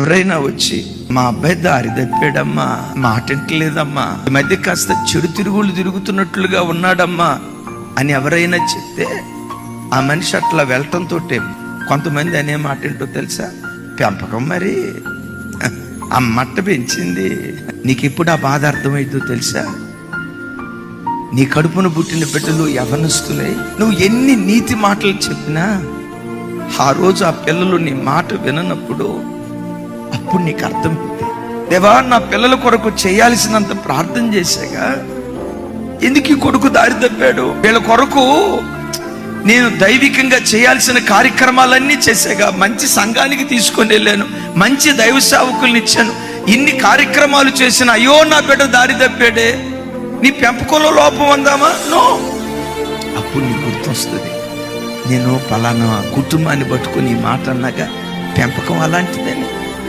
ఎవరైనా వచ్చి మా అబ్బాయి దారి తప్పాడమ్మా మాట ఈ మధ్య కాస్త చెడు తిరుగులు తిరుగుతున్నట్లుగా ఉన్నాడమ్మా అని ఎవరైనా చెప్తే ఆ మనిషి అట్లా వెళ్ళటంతో కొంతమంది అనే మాట ఏంటో తెలుసా? పెంపకం మరి ఆ మట్ట పెంచింది. నీకు ఎప్పుడు ఆ బాధ అర్థమైందో తెలుసా? నీ కడుపున పుట్టిన బిడ్డలు యవనస్తులై నువ్వు ఎన్ని నీతి మాటలు చెప్పినా ఆ రోజు ఆ పిల్లలు నీ మాట విననప్పుడు ఇప్పుడు నీకు అర్థమైంది. దేవా నా పిల్లల కొరకు చేయాల్సినంత ప్రార్థన చేశాగా. ఎందుకు ఈ కొడుకు దారి తప్పాడు? వీళ్ళ కొరకు నేను దైవికంగా చేయాల్సిన కార్యక్రమాలన్నీ చేశాక మంచి సంఘానికి తీసుకొని వెళ్ళాను. మంచి దైవ సేవకుల్ని ఇచ్చాను. ఇన్ని కార్యక్రమాలు చేసిన అయ్యో నా బిడ్డ దారి తప్పాడే. నీ పెంపకంలో లోపం అందామా నో. అప్పుడు నీకు గుర్తొస్తుంది. నేను పలానా కుటుంబాన్ని పట్టుకుని మాట అన్నాక పెంపకం అలాంటిదని?